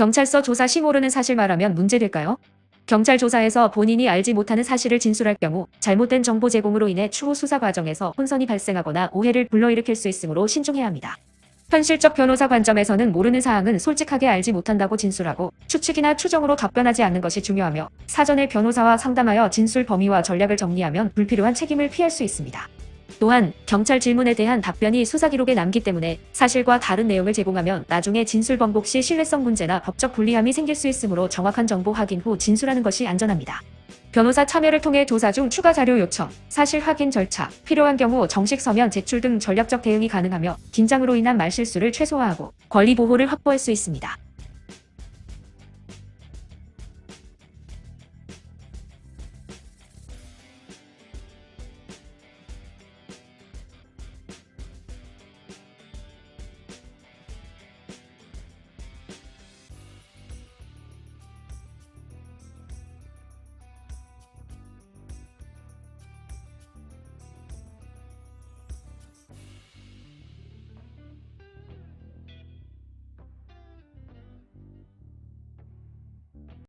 경찰서 조사 시 모르는 사실 말하면 문제될까요? 경찰 조사에서 본인이 알지 못하는 사실을 진술할 경우 잘못된 정보 제공으로 인해 추후 수사 과정에서 혼선이 발생하거나 오해를 불러일으킬 수 있으므로 신중해야 합니다. 현실적 변호사 관점에서는 모르는 사항은 솔직하게 알지 못한다고 진술하고 추측이나 추정으로 답변하지 않는 것이 중요하며 사전에 변호사와 상담하여 진술 범위와 전략을 정리하면 불필요한 책임을 피할 수 있습니다. 또한 경찰 질문에 대한 답변이 수사 기록에 남기 때문에 사실과 다른 내용을 제공하면 나중에 진술 번복 시 신뢰성 문제나 법적 불리함이 생길 수 있으므로 정확한 정보 확인 후 진술하는 것이 안전합니다. 변호사 참여를 통해 조사 중 추가 자료 요청, 사실 확인 절차, 필요한 경우 정식 서면 제출 등 전략적 대응이 가능하며 긴장으로 인한 말실수를 최소화하고 권리 보호를 확보할 수 있습니다.